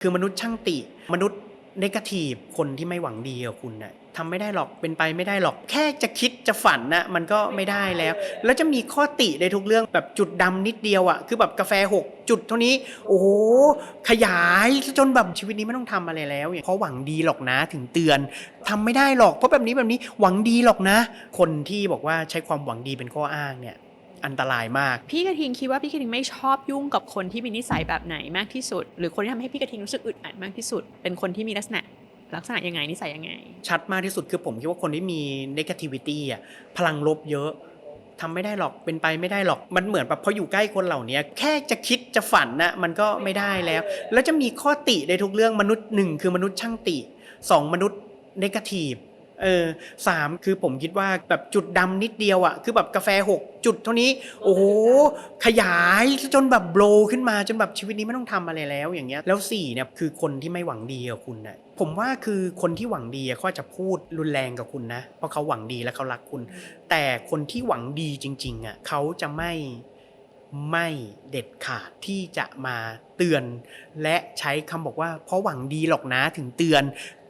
คือมนุษย์ช่างติ มนุษย์นกาทีฟคนที่ไม่หวังดีกับคุณน่ะทำไม่ได้หรอกเป็นไปไม่ได้หรอก แค่จะคิดจะฝันนะมันก็ไม่ได้แล้ว แล้วจะมีข้อติในทุกเรื่องแบบจุดดำนิดเดียวอะ คือแบบกาแฟ 6 จุดเท่านี้ โอ้โหขยายจนแบบชีวิตนี้ไม่ต้องทำอะไรแล้วเพราะหวังดีหรอกนะถึงเตือนทำไม่ได้หรอกเพราะแบบนี้แบบนี้หวังดีหรอกนะ คนที่บอกว่าใช้ความหวังดีเป็นข้ออ้างเนี่ย อันตรายมาก พี่กระทิงคิดว่าพี่กระทิงไม่ชอบยุ่งกับคนที่มีนิสัยแบบไหนมากที่สุด หรือคนที่ทำให้พี่กระทิงรู้สึกอึดอัดมากที่สุด เป็นคนที่มีลักษณะลักษณะยังไงนิสัยยังไง ชัดมากที่สุดคือผมคิดว่าคนที่มี negativity อะพลังลบเยอะทำไม่ได้หรอกเป็นไปไม่ได้หรอกมันเหมือนแบบพออยู่ใกล้คนเหล่านี้แค่จะคิดจะฝันนะมันก็ไม่ได้แล้ว แล้วจะมีข้อติในทุกเรื่องมนุษย์หนึ่งคือมนุษย์ช่างติสองมนุษย์ negative เออสามคือผมคิดว่าแบบจุดดำนิดเดียวอะคือแบบกาแฟ 6 จุดเท่านี้ โอ้โหขยายจนแบบโบลขึ้นมาจนแบบชีวิตนี้ไม่ต้องทำอะไรแล้วอย่างเงี้ยแล้วสี่เนี่ยคือคนที่ไม่หวังดีกับคุณนะผมว่าคือคนที่หวังดีเขาจจะพูดรุนแรงกับคุณนะ เพราะเขาหวังดีและเขารักคุณ แต่คนที่หวังดีจริงๆอะเขาจะไม่ไม่เด็ดขาดที่จะมาเตือน และใช้คำบอกว่าเพราะหวังดีหรอกนะถึงเตือน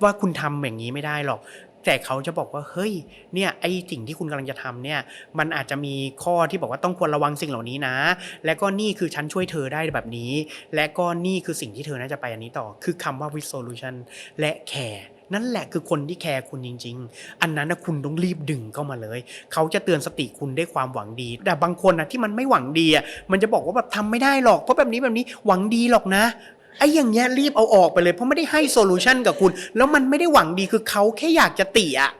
ว่าคุณทำอย่างนี้ไม่ได้หรอก แต่เขาจะบอกว่าเฮ้ยเนี่ยไอสิ่งที่คุณกำลังจะทำเนี่ยมันอาจจะมีข้อที่บอกว่าต้องควรระวังสิ่งเหล่านี้นะ และก็นี่คือฉันช่วยเธอได้แบบนี้ และก็นี่คือสิ่งที่เธอน่าจะไปอันนี้ต่อ คือคำว่า with solution และ care นั่นแหละคือคนที่แคร์คุณจริง ๆ อันนั้นนะคุณต้องรีบดึงเข้ามาเลย เขาจะเตือนสติคุณด้วยความหวังดี แต่บางคนนะที่มันไม่หวังดีอะมันจะบอกว่าแบบทำไม่ได้หรอกเพราะแบบนี้แบบนี้หวังดีหรอกนะ ไอ้อย่างเงี้ยรีบเอาออกไปเลยเพราะไม่ได้ให้โซลูชันกับคุณ แล้วมันไม่ได้หวังดีคือเขาแค่อยากจะติอะ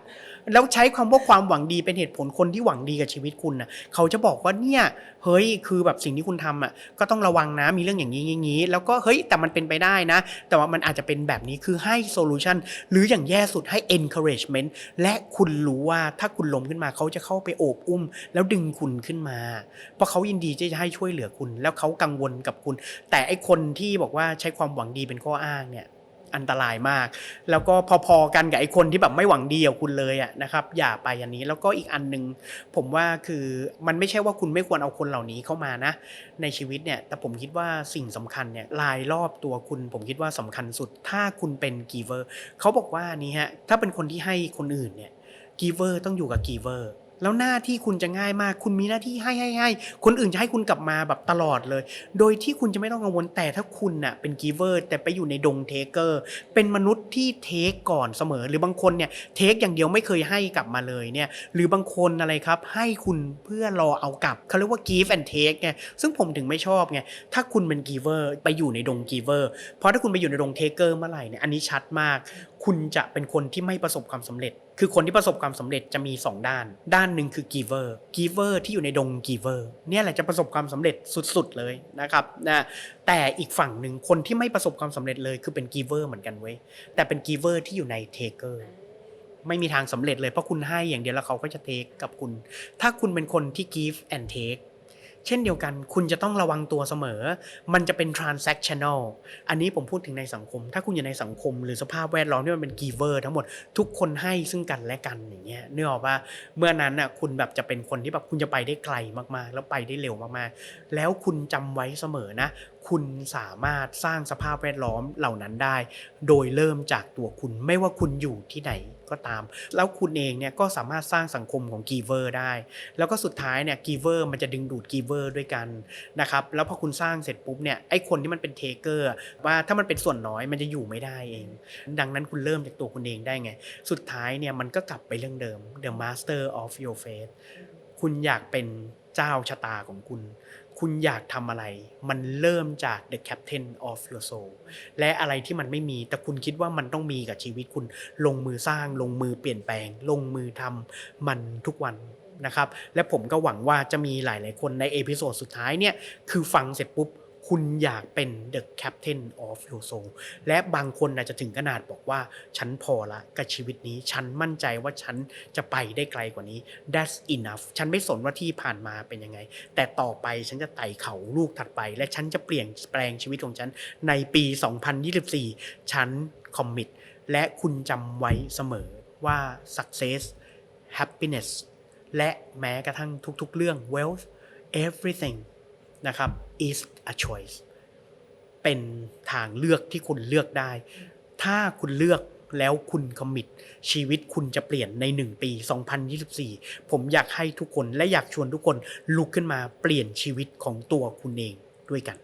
แล้วใช้คำว่าความหวังดีเป็นเหตุผลคนที่หวังดีกับชีวิตคุณนะเขาจะบอกว่าเนี่ยเฮ้ยคือแบบสิ่งที่คุณทำอะก็ต้องระวังนะมีเรื่องอย่างนี้อย่างนี้แล้วก็เฮ้ยแต่มันเป็นไปได้นะ แต่ว่ามันอาจจะเป็นแบบนี้คือให้โซลูชันหรืออย่างแย่สุดให้ encouragement และคุณรู้ว่าถ้าคุณล้มขึ้นมาเขาจะเข้าไปโอบอุ้ม แล้วดึงคุณขึ้นมา เพราะเขายินดีจะให้ช่วยเหลือคุณ แล้วเขากังวลกับคุณ แต่ไอคนที่บอกว่าใช้ความหวังดีเป็นข้ออ้างเนี่ย อันตรายมาก แล้วก็พอๆกันกับไอ้คนที่แบบไม่หวังดีกับคุณเลยอะนะครับ อย่าไปอันนี้แล้วก็อีกอันหนึ่งผมว่าคือมันไม่ใช่ว่าคุณไม่ควรเอาคนเหล่านี้เข้ามานะ ในชีวิตเนี่ยแต่ผมคิดว่าสิ่งสำคัญเนี่ยรายรอบตัวคุณ ผมคิดว่าสำคัญสุด ถ้าคุณเป็นกีเวอร์เขาบอกว่านี่ฮะถ้าเป็นคนที่ให้คนอื่นเนี่ยกีเวอร์ต้องอยู่กับกีเวอร์ แล้วหน้าที่คุณจะง่ายมาก คุณมีหน้าที่ให้ให้ให้คนอื่นจะให้คุณกลับมาแบบตลอดเลย โดยที่คุณจะไม่ต้องกังวลแต่ถ้าคุณน่ะเป็นกีเวอร์แต่ไปอยู่ในดงเทเกอร์เป็นมนุษย์ที่เทคก่อนเสมอ หรือบางคนเนี่ยเทคอย่างเดียวไม่เคยให้กลับมาเลยเนี่ยหรือบางคนอะไรครับให้คุณเพื่อรอเอากลับเขาเรียกว่า give and take ไงซึ่งผมถึงไม่ชอบไงถ้าคุณเป็นกีเวอร์ไปอยู่ในดงกีเวอร์เพราะถ้าคุณไปอยู่ในดงเทเกอร์เมื่อไหร่เนี่ยอันนี้ชัดมาก คุณจะเป็นคนที่ไม่ประสบความสำเร็จ คือคนที่ประสบความสำเร็จจะมี 2 ด้าน ด้านหนึ่งคือ giver giver ที่อยู่ในดง giver เนี่ยแหละจะประสบความสำเร็จสุดๆเลยนะครับนะแต่อีกฝั่งหนึ่งคนที่ไม่ประสบความสำเร็จเลยคือเป็น giver เหมือนกันเว้ยแต่เป็น giver ที่อยู่ใน taker ไม่มีทางสำเร็จเลยเพราะคุณให้อย่างเดียวแล้วเขาก็จะ take กับคุณ ถ้าคุณเป็นคนที่ give and take เช่นเดียวกันคุณจะต้องระวังตัวเสมอ มันจะเป็น transactional อันนี้ผมพูดถึงในสังคม ถ้าคุณอยู่ในสังคม หรือสภาพแวดล้อมที่มันเป็น giver ทั้งหมดทุกคนให้ซึ่งกันและกันอย่างเงี้ยนึกออกว่าเมื่อนั้นน่ะคุณแบบจะเป็นคนที่แบบคุณจะไปได้ไกลมากๆ แล้วไปได้เร็วมากๆ แล้วคุณจำไว้เสมอนะคุณสามารถสร้างสภาพแวดล้อมเหล่านั้นได้ โดยเริ่มจากตัวคุณไม่ว่าคุณอยู่ที่ไหนก็ตาม แล้วคุณเองเนี่ยก็สามารถสร้างสังคมของกีเวอร์ได้ แล้วก็สุดท้ายเนี่ยกีเวอร์มันจะดึงดูดกีเวอร์ด้วยกันนะครับแล้วพอคุณสร้างเสร็จปุ๊บเนี่ยไอ้คนที่มันเป็นเทเกอร์ว่าถ้ามันเป็นส่วนน้อยมันจะอยู่ไม่ได้เอง ดังนั้นคุณเริ่มจากตัวคุณเองได้ไง สุดท้ายเนี่ยมันก็กลับไปเรื่องเดิม the master of your fate คุณอยากเป็น เจ้าชะตาของคุณ คุณอยากทำอะไร มันเริ่มจาก the captain of your soul และอะไรที่มันไม่มี แต่คุณคิดว่ามันต้องมีกับชีวิตคุณ ลงมือสร้าง ลงมือเปลี่ยนแปลง ลงมือทำมันทุกวันนะครับ และผมก็หวังว่าจะมีหลาย ๆ คนในเอพิโซดสุดท้ายเนี่ย คือฟังเสร็จปุ๊บ คุณอยากเป็น the captain of your soul และบางคนอาจจะถึงขนาดบอกว่า ฉันพอละกับชีวิตนี้ ฉันมั่นใจว่าฉันจะไปได้ไกลกว่านี้ that's enough ฉันไม่สนว่าที่ผ่านมาเป็นยังไง แต่ต่อไปฉันจะไต่เขาลูกถัดไป และฉันจะเปลี่ยนแปลงชีวิตของฉัน ในปี 2024 ฉันคอมมิตและคุณจำไว้เสมอว่า success happiness และแม้กระทั่งทุกๆ เรื่อง wealth everything นะครับ is a choice เป็นทางเลือกที่คุณเลือกได้ ถ้าคุณเลือกแล้วคุณคอมมิตชีวิตคุณจะเปลี่ยนใน 1 ปี 2024 ผมอยากให้ทุกคนและอยากชวนทุกคนลุกขึ้นมาเปลี่ยนชีวิตของตัวคุณเองด้วยกัน